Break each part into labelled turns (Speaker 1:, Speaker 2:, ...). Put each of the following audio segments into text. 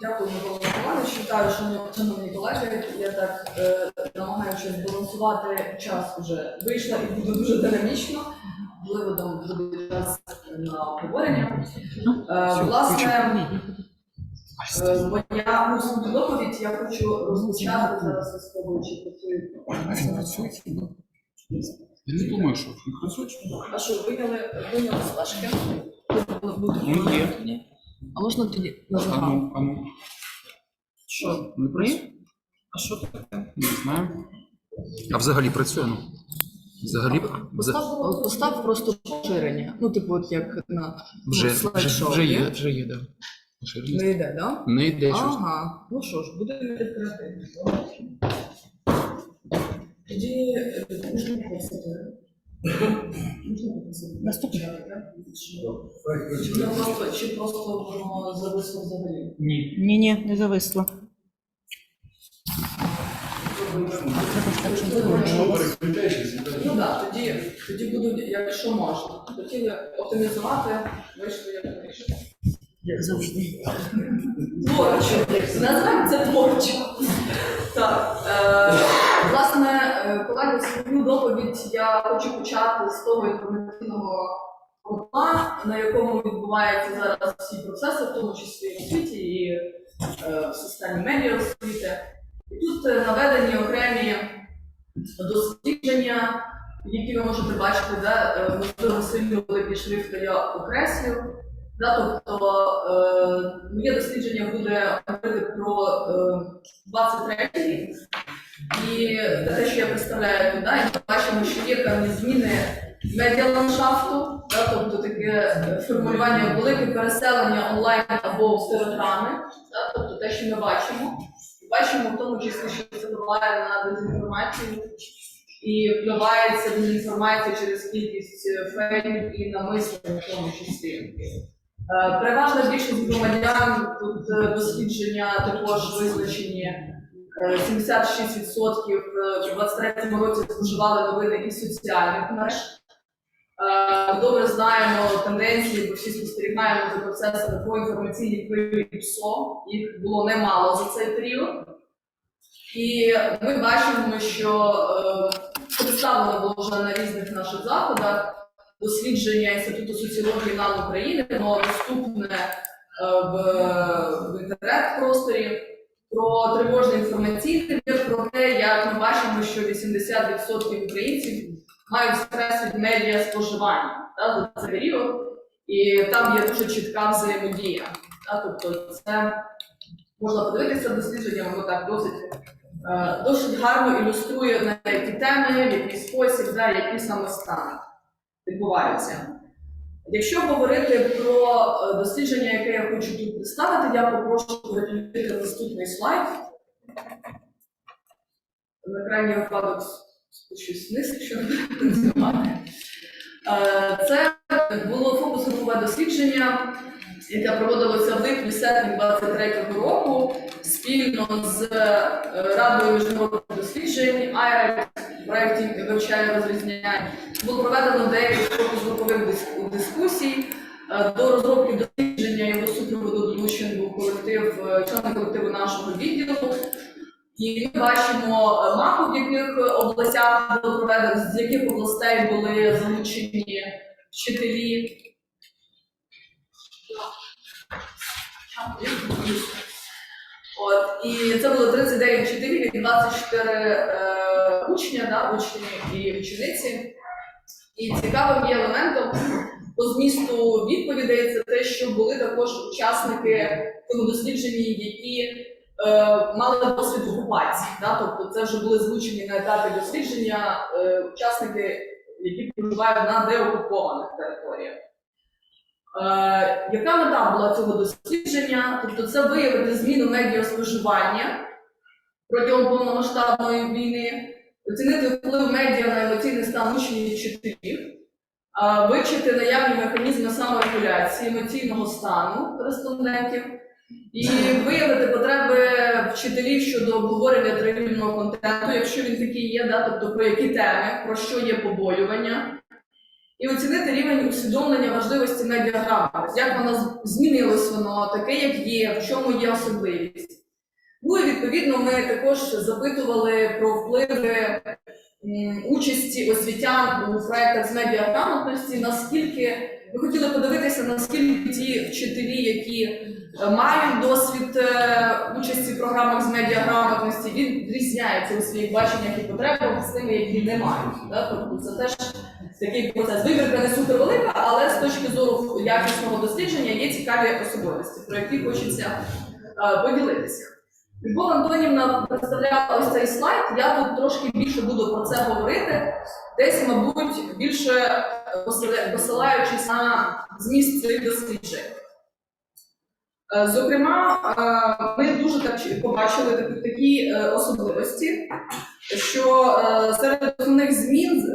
Speaker 1: Дякую, Микола Миколаївич. Вітаю, шановні- колеги. Я так е, намагаюся збалансувати час уже вийшла і буду дуже динамічно. Можливо, там буде час на обговорення. Е, власне, е, моя усна доповідь я хочу розпочати зараз,
Speaker 2: А він? Я не думаю, що працює.
Speaker 1: А що, виняли, виняли з флешки?
Speaker 2: Ну, є.
Speaker 1: А можна тоді на
Speaker 2: А
Speaker 1: загал?
Speaker 2: ну, а ну.
Speaker 1: Що?
Speaker 2: Не працює?
Speaker 1: А що таке?
Speaker 2: Не знаю. А взагалі працює, ну. Взагалі вза-
Speaker 1: Постав, постав просто поширення. Ну, типу, от як на
Speaker 2: вже, вже,
Speaker 1: слайд-шоу
Speaker 2: вже
Speaker 1: є.
Speaker 2: вже є, да. Поширення.
Speaker 1: Не йде, так?
Speaker 2: Не йде щось.
Speaker 1: Ага, ну що ж, будемо відкрити. Тоді е, можна попросити. Попросити. Чи просто, чи просто воно зависло взагалі?
Speaker 2: Ні.
Speaker 3: Ні, ні, не зависло.
Speaker 1: Ну так, тоді, тоді буду, якщо можна. Хотіли оптимізувати, вийшло як вийшло.
Speaker 3: Як завжди.
Speaker 1: Творчо. Називаємо це творчо. Так. Е, власне, колеги, свою доповідь я хочу почати з того інформаційного окна, на якому відбуваються зараз всі процеси, в тому числі в освіті, і е, в системі медіа освіти. І тут е, наведені окремі дослідження, які ви можете бачити, де е, можливо сильно великий шрифт, я окреслю. Да, тобто моє дослідження буде говорити про е, 23 рік. І те, що я представляю туди, і ми бачимо, що є певні зміни медіаландшафту, да, тобто таке е, формулювання велике переселення онлайн або в телеграми, да, тобто те, що ми бачимо. Бачимо в тому числі, що це впливає на дезінформацію і впливається дезінформація через кількість е, фейків і намислення в тому числі. Е, Переважна більшість громадян тут дослідження також визначені. Е, 76% в 23-му році споживали новини із соціальних мереж. Е, Ми добре знаємо тенденції, бо всі спостерігаємо за процесами по інформаційній хвилі ПСО. Їх було немало за цей період. І ми бачимо, що е, представлено було вже на різних наших заходах дослідження Інституту соціології НАН України, воно доступне е, в, в інтернет-просторі про тривожний інформаційний мір, про те, як ми бачимо, що 80% українців мають стрес від медіа споживання да, за період, і там є дуже чітка взаємодія. Да, тобто це можна подивитися дослідження, воно так досить, е, досить гарно ілюструє на які теми, в який спосіб, да, які саме стани відбуваються. Якщо говорити про е, дослідження, яке я хочу тут представити, я попрошу переключити наступний слайд. На крайній випадок спущусь вниз, якщо не. Е, Це було фокус-групове дослідження, яке проводилося в липні-серпні 23-го року спільно з е, Радою міжнародних досліджень IREC, проєкті вивчає розрізняє. Було проведено деяких фокус-групових дис- дискусій. Е, До розробки дослідження його супроводу долучений був колектив, е, члени колективу нашого відділу. І ми бачимо мапу, в яких областях було проведено, з яких областей були залучені вчителі. От, і це було 39 вчителів і 24 е, учня, да, учні і учениці. І цікавим є елементом по змісту відповідей це те, що були також учасники в цьому які е, мали досвід окупації. Да? Тобто це вже були звучені на етапі дослідження е, учасники, які проживають на деокупованих територіях. Е, яка мета була цього дослідження? Тобто це виявити зміну медіаспоживання протягом повномасштабної війни, оцінити вплив медіа на емоційний стан учнів і вчителів, е, вивчити наявні механізми саморегуляції емоційного стану респондентів і виявити потреби вчителів щодо обговорення тренівного контенту, якщо він такий є, да, тобто про які теми, про що є побоювання. І оцінити рівень усвідомлення важливості медіаграмотності, як воно з- змінилось воно, таке, як є, в чому є особливість. Ну і відповідно ми також запитували про впливи участі освітян у проєктах з медіаграмотності, наскільки ми хотіли подивитися, наскільки ті вчителі, які е, мають досвід е, участі в програмах з медіаграмотності, він відрізняється у своїх баченнях і потребах з тими, які не мають. Тобто це теж такий процес. Вибірка не супервелика, але з точки зору якісного дослідження є цікаві особливості, про які хочеться е, поділитися. Любов Антонівна представляла ось цей слайд. Я тут трошки більше буду про це говорити, десь, мабуть, більше е, посилаючись на зміст цих досліджень. Е, Зокрема, е, ми дуже так побачили такі- особливості, що серед основних змін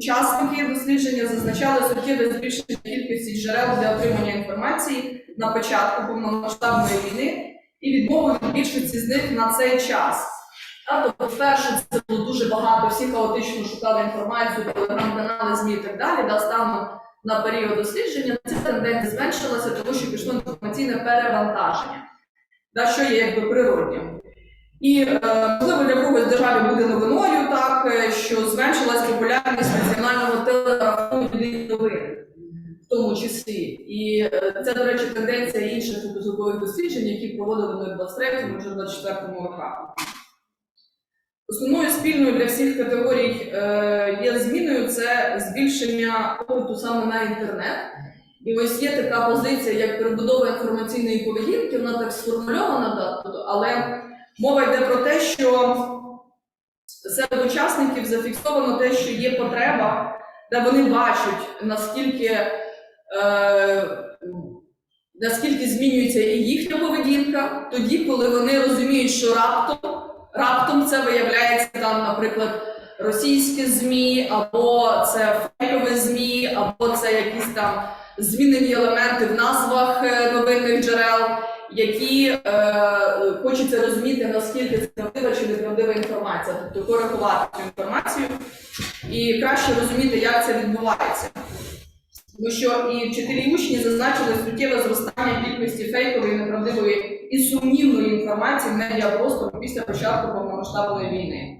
Speaker 1: учасники дослідження зазначали суттєве збільшення кількості джерел для отримання інформації на початку повномасштабної війни і відмову від більшості з них на цей час. Тобто, вперше це було дуже багато, всі хаотично шукали інформацію, телеграм-канали, ЗМІ і так далі. Да, станом на період дослідження ця тенденція зменшилася, тому що пішло інформаційне перевантаження, да, що є якби природнім. І е, можливо для когось державі буде новиною, так е, що зменшилась популярність національного телеграфу новин в тому числі. І е, це, до речі, тенденція інших фокусових досліджень, які проводили ми в 23-му, вже в 24-му роках. Основною спільною для всіх категорій е, є зміною це збільшення попиту саме на інтернет. І ось є така позиція, як перебудова інформаційної поведінки, вона так сформульована, але мова йде про те, що серед учасників зафіксовано те, що є потреба, де вони бачать, наскільки, е, наскільки змінюється і їхня поведінка, тоді, коли вони розуміють, що раптом, раптом це виявляється там, наприклад, російські ЗМІ, або це фейкові ЗМІ, або це якісь там змінені елементи в назвах е, новинних джерел, які е, хочеться розуміти, наскільки це правдива чи неправдива інформація, тобто коригувати цю інформацію і краще розуміти, як це відбувається. Тому що і вчителі і учні зазначили суттєве зростання кількості фейкової, неправдивої і сумнівної інформації в медіапростору після початку повномасштабної війни.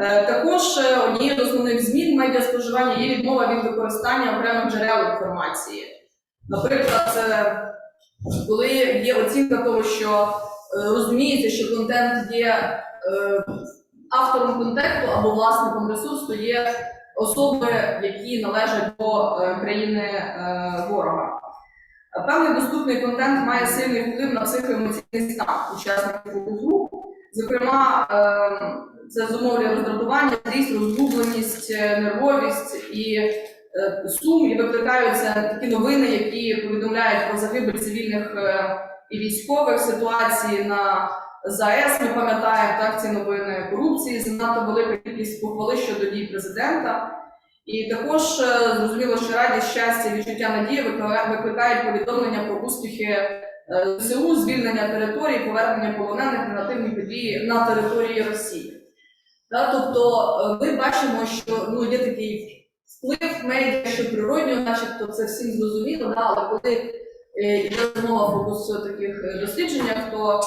Speaker 1: Е, Також е, однією з основних змін медіаспоживання є відмова від використання окремих джерел інформації. Наприклад, коли є оцінка того, що е, розуміється, що контент є е, автором контенту або власником ресурсу, є особи, які належать до е, країни ворога. Певний доступний контент має сильний вплив на психоемоційний стан учасників фокус-груп. Зокрема, це зумовлює роздратування, зріст, розгубленість, нервовість і сум, і викликаються такі новини, які повідомляють про загибель цивільних е, і військових ситуації на ЗАЕС. Ми пам'ятаємо так ці новини корупції, занадто велика кількість похвали щодо дій президента. І також е, зрозуміло, що радість, щастя, відчуття надії викликають повідомлення про успіхи е, ЗСУ, звільнення території, повернення полонених негативні події на території Росії. Да, тобто е, ми бачимо, що ну, є такий вплив медіа, що природньо, начебто це всім зрозуміло, да, але коли е, йде мова фокус таких е, дослідженнях, то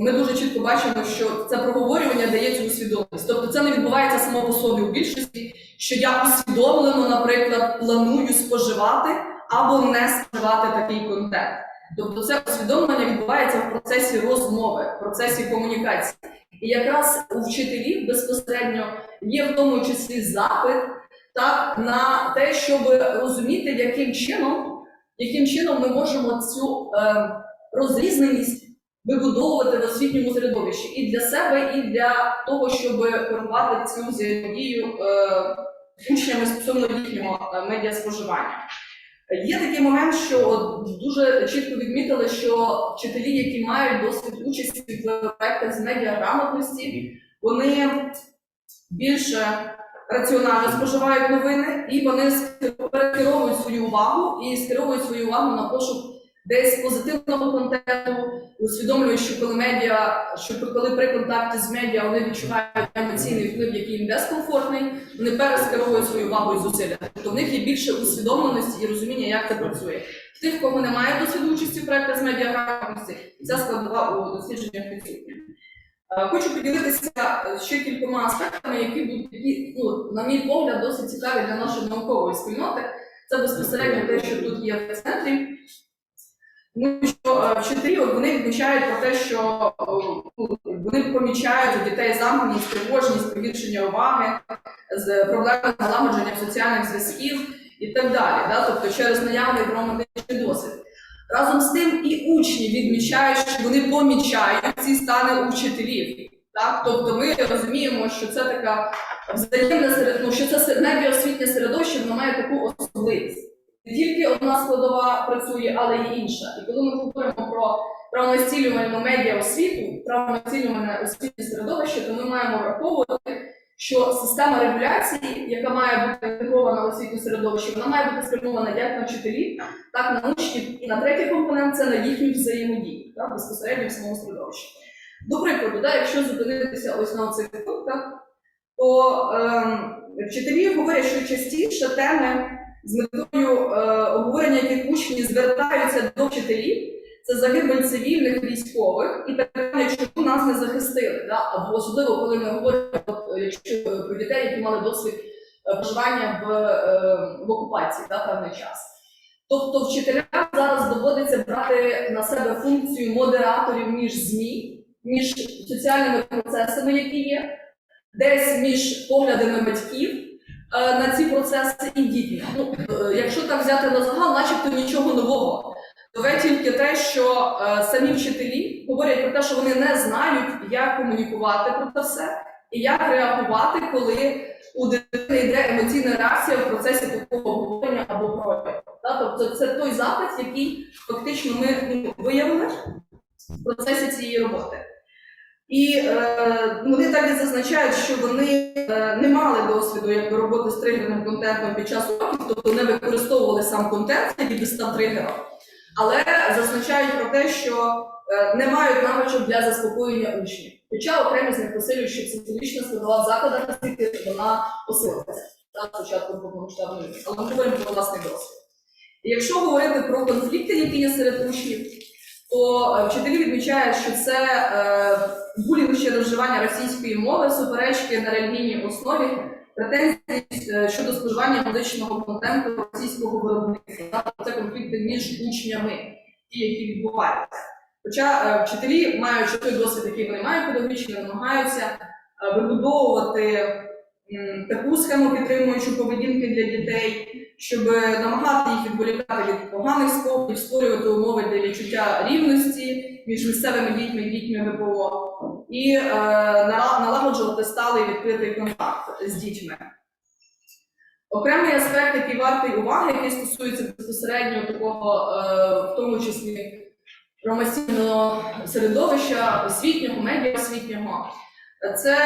Speaker 1: ми дуже чітко бачимо, що це проговорювання дає цю усвідомленість. Тобто це не відбувається само по собі у більшості, що я усвідомлено, наприклад, планую споживати або не споживати такий контент. Тобто це усвідомлення відбувається в процесі розмови, в процесі комунікації. І якраз у вчителів безпосередньо є в тому числі запит так, на те, щоб розуміти, яким чином, яким чином ми можемо цю е, розрізненість вибудовувати в освітньому середовищі і для себе, і для того, щоб формувати цю взаємодію е, учнями стосовно їхнього е, медіаспоживання. Є такий момент, що от дуже чітко відмітили, що вчителі, які мають досвід участі в проектах з медіаграмотності, вони більше раціонально споживають новини, і вони скеровують свою увагу і скеровують свою увагу на пошук десь позитивного контенту, усвідомлюють, що коли медіа, що коли при контакті з медіа вони відчувають емоційний вплив, який їм дискомфортний, вони перескеровують свою увагу і зусилля. Тобто в них є більше усвідомленості і розуміння, як це працює. В тих, кого немає досвіду участі в проєктах з медіаграмотності, ця складова у дослідженнях відсутня. Е, Хочу поділитися е, ще кількома аспектами, які будуть, ну, на мій погляд, досить цікаві для нашої наукової спільноти. Це безпосередньо те, що тут є в центрі. Тому що е, вчителі вони відмічають про те, що ну, вони помічають у дітей замкненість, тривожність, погіршення уваги, проблеми налагодження соціальних зв'язків і так далі. Да? Тобто через наявний травматичний досвід. Разом з тим і учні відмічають, що вони помічають ці стани у вчителів. Так? Тобто ми розуміємо, що це така взаємне серед, ну, що це медіаосвітнє середовище, воно має таку особливість. Не тільки одна складова працює, але й інша. І коли ми говоримо про правонастілювальну медіа освіту, правонастілювальне освітнє середовище, то ми маємо враховувати, що система регуляції, яка має бути інтегрована в освітнє середовище, вона має бути спрямована як на вчителів, так на учнів. І на третій компонент це на їхню взаємодію так, безпосередньо в самому середовищі. До прикладу, да, якщо зупинитися ось на цих пунктах, то ем, вчителі говорять, що частіше теми з метою е, обговорення яких учні звертаються до вчителів, це загибель цивільних військових і питання, чому нас не захистили. Да? Або особливо, коли ми говоримо е, е, про дітей, які мали досвід е, проживання в, в окупації да, певний час. Тобто вчителям зараз доводиться брати на себе функцію модераторів між ЗМІ, між соціальними процесами, які є, десь між поглядами батьків на ці процеси і дітьми. Ну, якщо так взяти на загал, начебто нічого нового. Нове тільки те, що е, самі вчителі говорять про те, що вони не знають, як комунікувати про це все, і як реагувати, коли у дитини йде емоційна реакція в процесі такого обговорення або прояву. Тобто це той запит, який фактично ми виявили в процесі цієї роботи. І е, вони так і зазначають, що вони е, не мали досвіду якби, роботи з тригерним контентом під час уроків, тобто не використовували сам контент, який би став тригером, але зазначають про те, що е, не мають навичок для заспокоєння учнів. Хоча окремі з них посилюють, що психологічна складова в закладах вона посилилася та спочатку повномасштабної, війни. але ми говоримо про власний досвід. І якщо говорити про конфлікти, які є серед учнів, то е, вчителі відмічають, що це е, булінг через російської мови, суперечки на релігійній основі, претензії е, щодо споживання музичного контенту російського виробництва. Тобто Це конфлікти між учнями, ті, які відбуваються. Хоча е, вчителі, маючи той досвід, який вони мають педагогічний, намагаються е, вибудовувати таку схему підтримуючу поведінки для дітей, щоб намагати їх відволікати від поганих спогадів, створювати умови для відчуття рівності між місцевими дітьми і дітьми ВПО, і е, налагоджувати сталий відкритий контакт з дітьми. Окремий аспект, який вартий уваги, який стосується безпосередньо такого, е, в тому числі промоційного середовища, освітнього, медіаосвітнього, це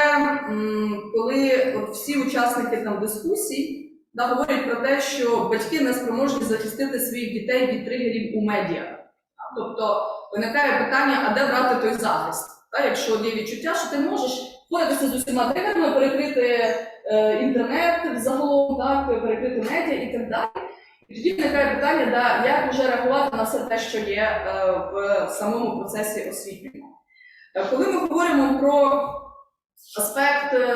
Speaker 1: м, коли от всі учасники там дискусій да, говорять про те, що батьки не спроможні захистити своїх дітей від тригерів у медіа. Тобто виникає питання, а де брати той захист? Та, якщо є відчуття, що ти можеш боротися з усіма тригерами, перекрити е, інтернет загалом, так, перекрити медіа і так далі. І тоді виникає питання, да, як вже реагувати на все те, що є е, в самому процесі освітлення. Е, Коли ми говоримо про аспект е,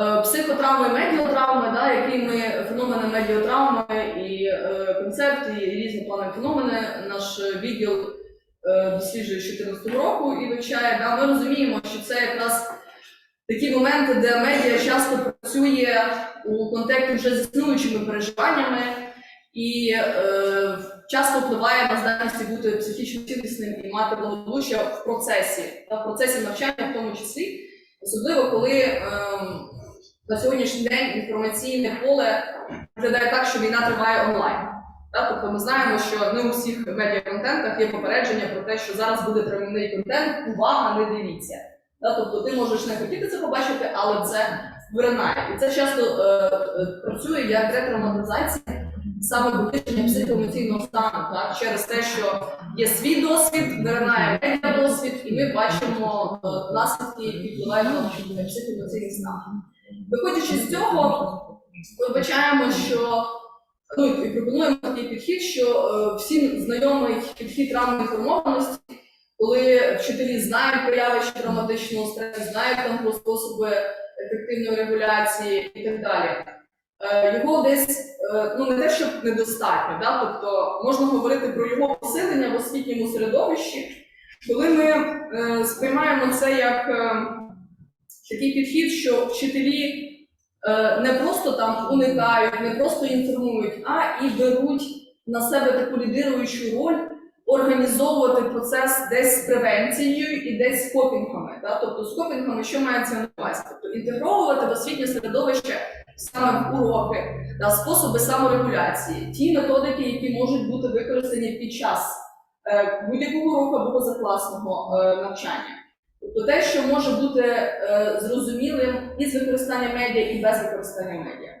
Speaker 1: е, психотравми, медіатравми, да, які ми феномени медіатравми і е, концепт, і різні плани феномени, наш відділ досліджує 2014 року і вивчає, да, ми розуміємо, що це якраз такі моменти, де медіа часто працює у контексті вже з існуючими переживаннями і е, часто впливає на здатність бути психічно цілісним і мати благополуччя в процесі, та в процесі навчання в тому числі, особливо коли ем, на сьогоднішній день інформаційне поле виглядає так, що війна триває онлайн. Тобто ми знаємо, що не у всіх медіаконтентах є попередження про те, що зараз буде травмівний контент, увага, не дивіться. Тобто ти можеш не хотіти це побачити, але це виринає. І це часто е, е, працює як ретравматизація саме вивчення психоемоційного стану, так, через те, що є свій досвід, виринає медіа досвід, і ми бачимо е, наслідки, які впливають на психоемоційний стан. Виходячи з цього, ми вбачаємо, що ну і пропонуємо такий підхід, що е, всім знайомий підхід травми інформованості, коли вчителі знають про явище травматичного стресу, знають там про способи ефективної регуляції і так далі. Е, Його десь е, ну не те, щоб недостатньо, да? тобто можна говорити про його посилення в освітньому середовищі, коли ми е, сприймаємо це як е, такий підхід, що вчителі не просто там уникають, не просто інформують, а і беруть на себе таку лідируючу роль організовувати процес десь з превенцією і десь з копінгами. Да? Тобто з копінгами, що мається на увазі? Тобто інтегровувати в освітнє середовище саме в уроки та способи саморегуляції, ті методики, які можуть бути використані під час е, будь-якого уроку або позакласного е, навчання. Тобто те, що може бути е, зрозумілим і з використанням медіа, і без використання медіа.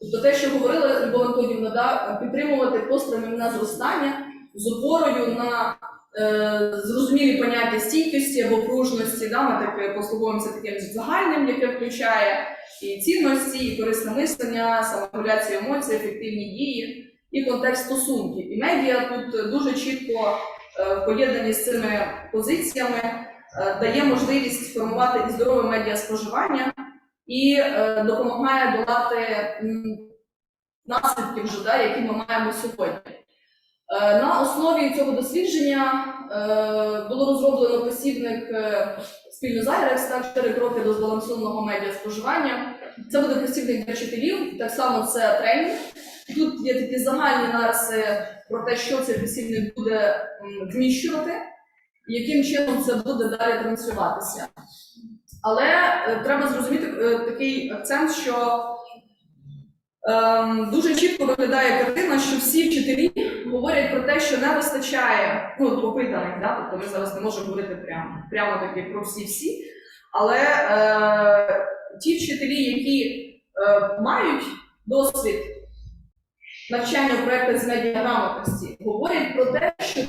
Speaker 1: Тобто те, що говорила Любов Антонівна, да, підтримувати постпромінне зростання з опорою на е, зрозумілі поняття стійкості або пружності. Да, ми так послуговуємося таким загальним, яке включає і цінності, і корисне мислення, саморегуляцію емоцій, ефективні дії і контекст стосунків. І медіа тут дуже чітко е, поєднані з цими позиціями е, дає можливість формувати здорове медіаспоживання і е, допомагає долати наслідки вже, да, які ми маємо сьогодні. Е, На основі цього дослідження е, було розроблено посібник е, спільно з IREX, так, 4 кроки до збалансованого медіаспоживання. Це буде посібник для вчителів, так само це тренінг. Тут є такі загальні нариси про те, що цей посібник буде вміщувати, яким чином це буде далі транслюватися. Але е, треба зрозуміти е, такий акцент, що ем, дуже чітко виглядає картина, що всі вчителі говорять про те, що не вистачає ну, опитаних, да? тобто ми зараз не можемо говорити прямо, прямо таки про всі-всі. Але е, ті вчителі, які е, мають досвід навчання в з медіаграмотності, говорять про те, що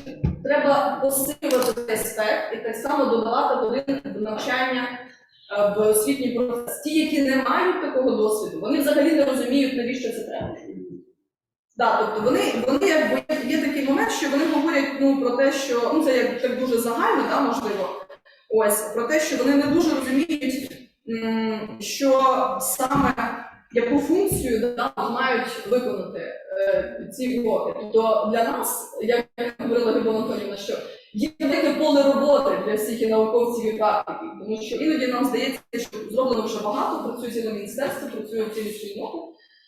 Speaker 1: треба посилювати цей аспект і так само додавати до навчання е, в освітній процес. Ті, які не мають такого досвіду, вони взагалі не розуміють, навіщо це треба. Да, тобто вони, вони якби є такий момент, що вони говорять ну, про те, що ну це як так дуже загально, да, можливо. Ось про те, що вони не дуже розуміють, що саме яку функцію да, мають виконати ці уроки. Тобто для нас, як говорила Любов Анатоліївна, що є велике поле роботи для всіх і науковців і практиків, тому що іноді нам здається, що зроблено вже багато, працює ціле міністерство, працює цілі спільноти,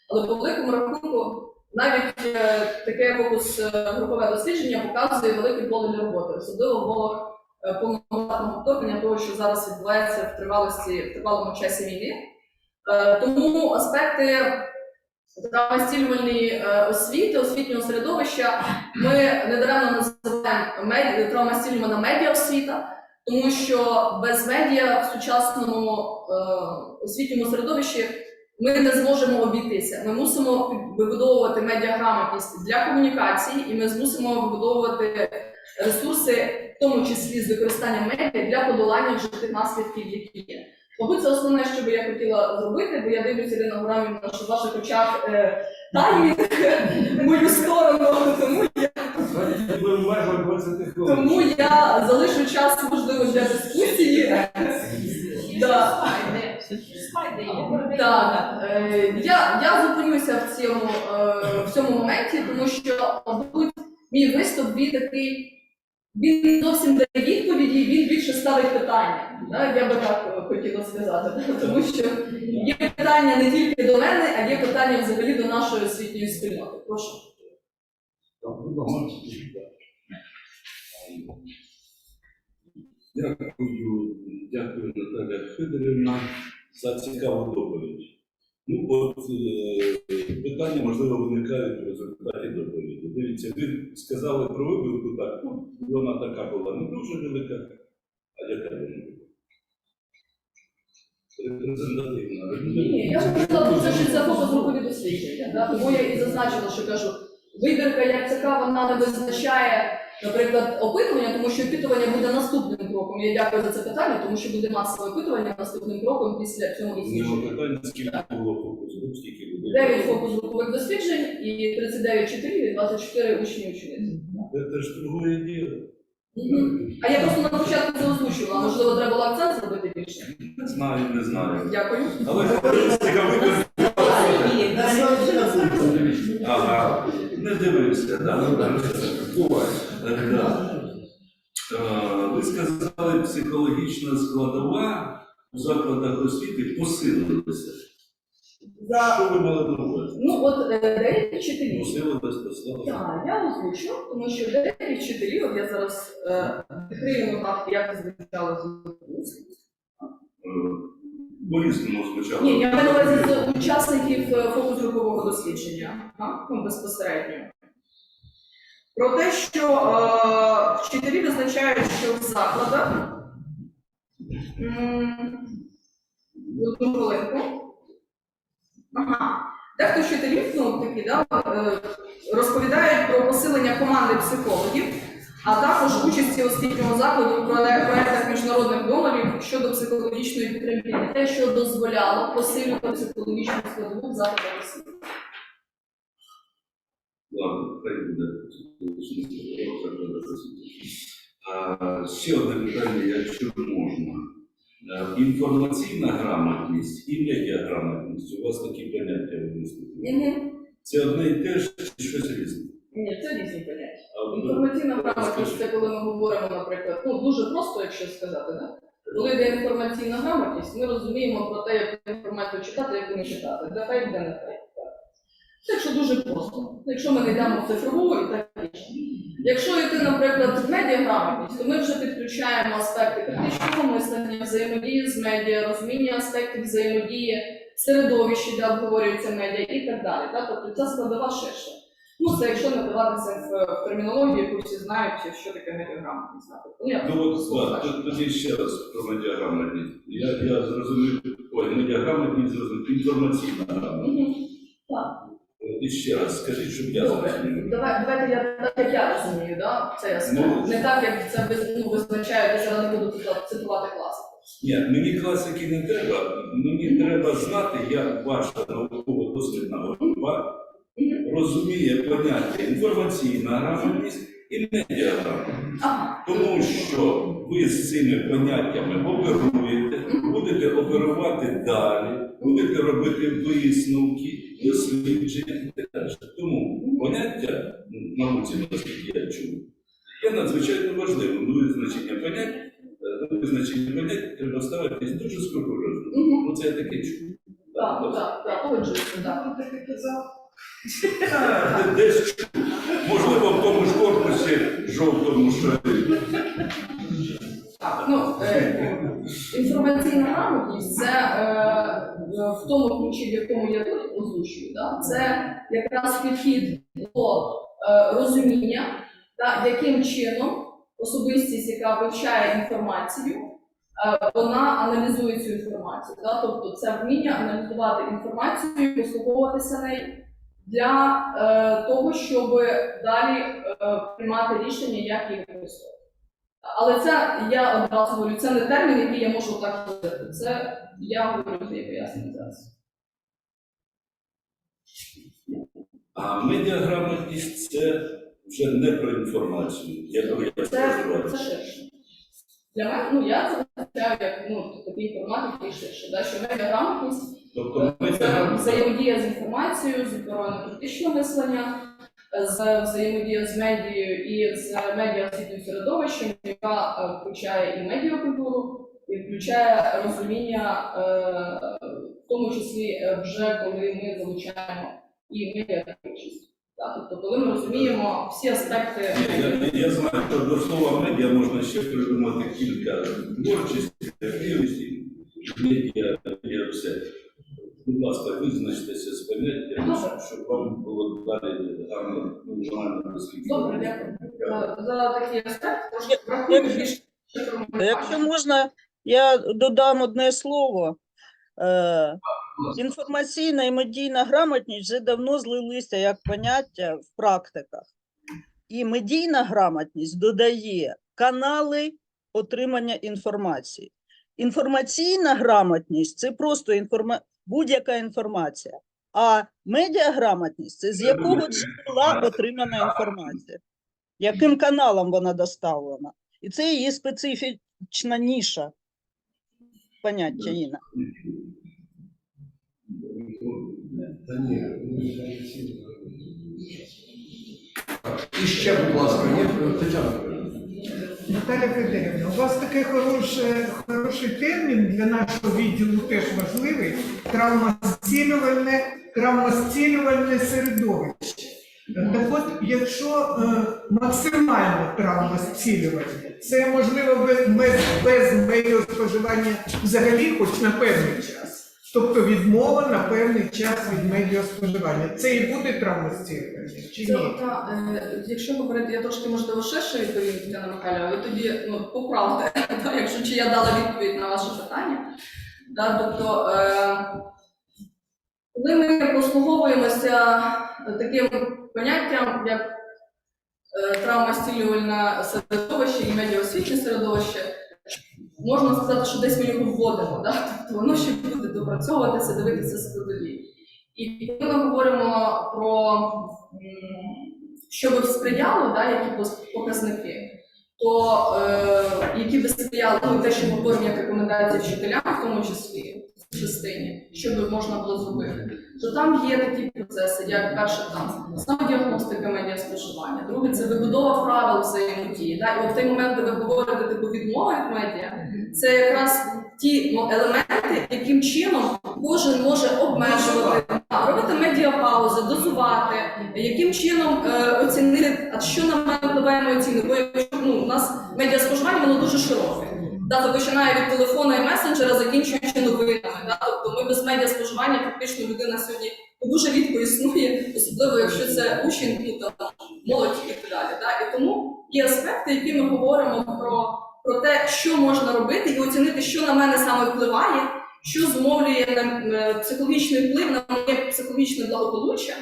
Speaker 1: але по великому рахунку навіть е, таке фокус е, групове дослідження показує велике поле для роботи, особливо в умовах е, повномасштабного вторгнення, того, що зараз відбувається в тривалості в тривалому часі війни. Е, Тому аспекти травмостілювальної е, освіти, освітнього середовища ми недаремно називаємо медіа, травмостілювана медіа-освіта, тому що без медіа в сучасному е, освітньому середовищі ми не зможемо обійтися. Ми мусимо вибудовувати медіаграмотність для комунікації, і ми змусимо вибудовувати ресурси, в тому числі з використанням медіа для подолання вже тих наслідків, які є. Мабуть, це основне, що би я хотіла зробити, бо я дивлюся Ірина Гурамівна, що в ваших очах е, таймінг в мою сторону, тому я,
Speaker 4: Ми майже 20 хвилин.
Speaker 1: тому я залишу час можливо для дискусії. Да. Так, е, я, я зупинюся в цьому, е, в цьому моменті, тому що, мабуть, мій виступ він такий, він не зовсім дає відповіді, він більше ставить питання. Да? Я би так хотіла сказати, тому що є питання не тільки до мене, а є питання взагалі до нашої освітньої спільноти. Прошу.
Speaker 4: Дякую, дякую, Наталя Федорівна, за цікаву доповідь. Ну, от е, питання, можливо, виникають в результаті доповіді. Дивіться, ви сказали про виборку, так, ну, вона така була не дуже велика, а яка вона була? Репрезентативна.
Speaker 1: Ні, я ж хотіла про це фокус групові дослідження. Да? Тому я і зазначила, що кажу, вибірка як така, вона не визначає, наприклад, опитування, тому що опитування буде наступним кроком. Я дякую за це питання, тому що буде масове опитування наступним кроком після цього дослідження.
Speaker 4: питання, скільки було фокус скільки людей.
Speaker 1: 9 фокус групових досліджень і 39 вчителів і 24 учні учениці.
Speaker 4: Це ж другое діло.
Speaker 1: А я просто на початку це озвучувала, можливо, треба було акцент зробити більше.
Speaker 4: Не знаю, не знаю.
Speaker 1: Дякую.
Speaker 4: Але характеристика виконання. Ага, не дивився, так? Буває. Е. Е, Ви сказали, психологічна складова у закладах освіти посилилася. Що ви мали на увазі?
Speaker 1: Ну от е, деякі вчителі.
Speaker 4: Посилилась, послала.
Speaker 1: Так, я озвучу, тому що деякі вчителі, от я зараз е, відкрию нотатки, як звучало з
Speaker 4: По-різному спочатку.
Speaker 1: Ні, я маю на увазі з учасників е, фокус-групового дослідження, ну, безпосередньо. Про те, що е, вчителі визначають, що в закладах. Одну хвилинку. Ага. Дехто з вчителів, ну такі, да, е, розповідають про посилення команди психологів, а також участі освітнього закладу в проє- проєктах міжнародних донорів щодо психологічної підтримки дітей, що дозволяло посилювати психологічну складову в закладах освіти.
Speaker 4: Ще одне питання, якщо можна. Е, Інформаційна грамотність і медіаграмотність. У вас такі поняття в інституті.
Speaker 1: Мгм.
Speaker 4: Це одне і те ж чи щось різне?
Speaker 1: Ні, це різні поняття. Інформаційна
Speaker 4: ну,
Speaker 1: грамотність це коли ми говоримо, наприклад, ну дуже просто, якщо сказати, да? Коли йде інформаційна грамотність, ми розуміємо про те, яку інформацію читати, яку не читати, де фейк, де не фейк. Це якщо дуже просто. Якщо ми не йдемо в цифрову і так інше. Якщо йти, наприклад, в медіаграмотність, то ми вже підключаємо аспекти критичного мислення, взаємодії з медіа, розуміння аспектів взаємодії, середовища, де обговорюється медіа і так далі. Так? Тобто ця складова ширша. Ну, це якщо не вдаватися в, термінологію, яку всі знають, що таке медіаграмотність. наприклад. Ну,
Speaker 4: Ну от тоді ще раз про медіаграмотність. Я, я зрозумів, ой, медіаграмотність зрозумів, інформаційна грамотність.
Speaker 1: Так.
Speaker 4: І ще раз скажіть, щоб я зрозумів.
Speaker 1: давай, давайте я так, як я розумію, да? це я скажу.
Speaker 4: Ну.
Speaker 1: Не так, як це ви- ну, визначає, я не буду цитувати- цитувати класику.
Speaker 4: Ні, мені класики не треба. Мені треба знати, як ваша науково-дослідна група
Speaker 1: Мгм.
Speaker 4: розуміє поняття інформаційна грамотність і медіаграмотність.
Speaker 1: Ага.
Speaker 4: Тому що ви з цими поняттями оперуєте, будете оперувати далі, будете робити висновки, дослідження і так далі. Тому поняття ну, науці, наскільки я чув, є надзвичайно важливим. До визначення понять, е, визначення понять треба ставитись дуже скрупульозно. Ну це я таке чув.
Speaker 1: Так, так, так, погоджуюся, так.
Speaker 4: Де- Десь чув. Можливо, в тому ж корпусі жовтому, що
Speaker 1: ну, е, інформаційна грамотність це е, в тому ключі, в якому я тут озвучую, да, це якраз підхід до е, розуміння, да, яким чином особистість, яка вивчає інформацію, е, вона аналізує цю інформацію. Да, тобто це вміння аналізувати інформацію, послуговуватися нею для е, того, щоб далі е, приймати рішення, як її використовувати. Але це я одразу говорю, це не термін, який я можу так говорити. Це я говорю своє пояснення зараз.
Speaker 4: А медіаграмотність це вже не про інформацію, я
Speaker 1: Це, це ширше. Для мене, ну я це визначаю як ну, такий формат, який ширше. Да, що медіаграмотність
Speaker 4: Тобто
Speaker 1: це взаємодія з інформацією, з відборою критичного мислення, з взаємодія з медією і з медіа-освітнім середовищем, яка е, включає і медіакультуру, і включає розуміння, е, в тому числі е, вже коли ми залучаємо і медіа-критичність. Тобто, коли ми розуміємо всі аспекти
Speaker 4: Я, я, знаю, що до слова медіа можна ще придумати кілька творчості, активності, медіа, медіа все. Будь ласка, визначтеся з поняттям, щоб вам було далі гарно функціонально
Speaker 1: Добре, дякую. За такий аспект трошки.
Speaker 3: Якщо можна, я додам одне слово. Е, Інформаційна і медійна грамотність вже давно злилися як поняття в практиках. І медійна грамотність додає канали отримання інформації. Інформаційна грамотність це просто інформа... будь-яка інформація. А медіаграмотність це з якого джерела отримана інформація, яким каналом вона доставлена. І це її специфічна ніша поняття Інна.
Speaker 5: Та ні. І ще, будь ласка, є Тетяна.
Speaker 6: Наталя Федорівна, у вас такий хороший, хороший термін для нашого відділу теж важливий травмостілювальне, травмостілювальне середовище. Так от, якщо е, максимально травмостілювальне, це можливо без, без, без медіоспоживання взагалі хоч на певний час. Тобто відмова на певний час від медіоспоживання. Це і буде травмостілювальне чи ні?
Speaker 1: та, е, якщо говорити, я трошки можливо ширше відповім Тетяна Михайлівна, ви тоді ну, поправте, якщо чи я дала відповідь на ваше питання. Да, тобто, е, коли ми послуговуємося таким поняттям, як е, травмостілювальне середовище і медіаосвітнє середовище, можна сказати, що десь ми його вводимо, да? тобто воно ще буде допрацьовуватися, дивитися складові. І коли ми говоримо про що би сприяло, да, які показники, то е, які би сприяли ну, те, що ми говоримо як рекомендації вчителям, в тому числі частині, що би можна було зробити, то там є такі процеси, як перше там самодіагностика медіаспоживання, друге це вибудова правил взаємодії. Да? І от в той момент, де ви говорите типу відмови від медіа, це якраз ті ну, елементи, яким чином кожен може обмежувати, робити медіапаузи, дозувати, яким чином е, оцінити, а що на мене впливає на оцінку, бо якщо ну, у нас медіаспоживання воно дуже широке. Да, то починає від телефона і месенджера, закінчуючи новинами. Да? Тобто ми без медіаспоживання практично людина сьогодні ну, дуже рідко існує, особливо якщо це учень, ну там молодь і так далі. Да? І тому є аспекти, які ми говоримо про, про те, що можна робити, і оцінити, що на мене саме впливає, що зумовлює е, психологічний вплив на моє психологічне благополуччя.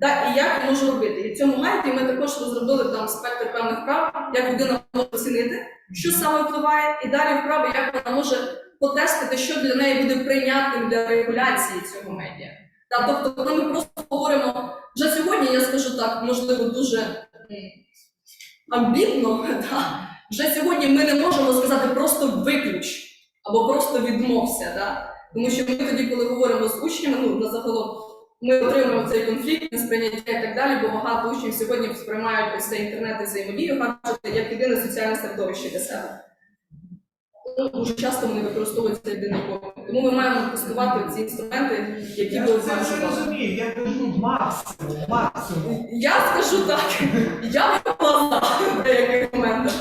Speaker 1: Да, і як я можу робити? І в цьому гайді ми також розробили там спектр певних прав, як людина може оцінити, що саме впливає, і далі вправи, як вона може потестити, що для неї буде прийнятним для регуляції цього медіа. Да, тобто, коли ми просто говоримо вже сьогодні, я скажу так, можливо, дуже амбітно, да, вже сьогодні ми не можемо сказати просто виключ або просто відмовся. Да? Тому що ми тоді, коли говоримо з учнями, ну на загалом ми отримуємо цей конфлікт, несприйняття і так далі, бо багато учнів сьогодні сприймають ось цей інтернет і взаємодію гаджети як єдине соціальне середовище для себе. Ну, Дуже часто вони використовують цей єдиний код. Тому ми маємо тестувати ці інструменти, які
Speaker 6: Я
Speaker 1: будуть
Speaker 6: це вже розумію, я кажу максимум, максимум.
Speaker 1: Я скажу так, я випала в деяких моментах.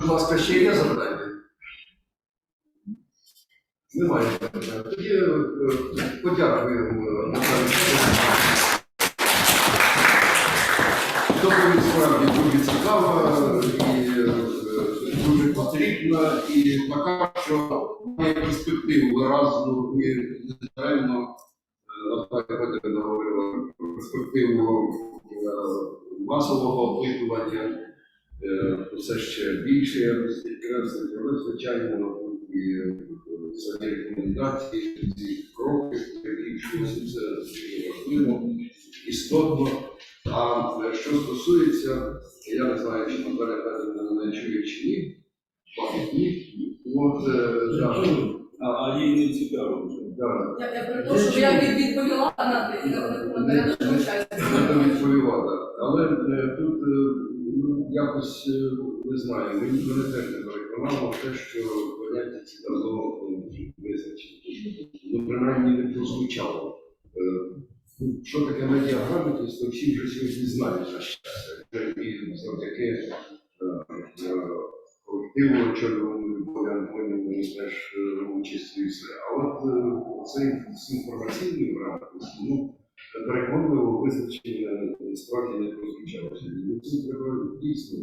Speaker 5: Будь ласка, ще є запитання? Немає. Тоді е, подякуємо е. Доповідь справді дуже цікава і е, дуже потрібна, і така, що має перспективу виразну і детально. Говорила перспективу масового опитування. Все ще більше я підкреслив, але звичайно і е, самі рекомендації, ці кроки, які це важливо, істотно. А е, що стосується, я не знаю, чи Петрівна мене чує чи ні, мабуть. От, е, да,
Speaker 4: А, а їй не цікаво
Speaker 1: Я, я відповіла на.
Speaker 5: Можна відповідати. Але е, тут ну, якось не знаю, мені мене теж не переконало те, що поняття ці визначені. Ну, принаймні не прозвучало. Е, ну, Що таке медіаграмотність, то всі вже сьогодні знають на щастя. І завдяки колективу чорному Любові Антонівні теж е, участь і все. А от е, цей з інформаційною грамотністю, ну, переконливо визначення справді не прозвучалося. Ну, Це треба дійсно.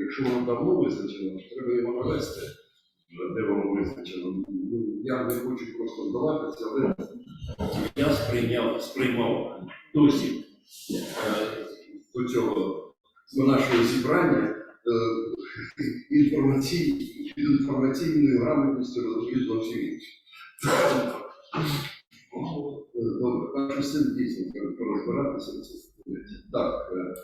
Speaker 5: Якщо воно давно визначено, то треба його навести. Де воно визначено. Ну, Я не хочу просто вдаватися, але
Speaker 4: Я сприйняв, сприймав досі е,
Speaker 5: до цього до нашого зібрання е, інформаційні під інформаційною грамотністю розуміють зовсім інше. Е, Добре, що з цим дійсно треба цій. Так, е,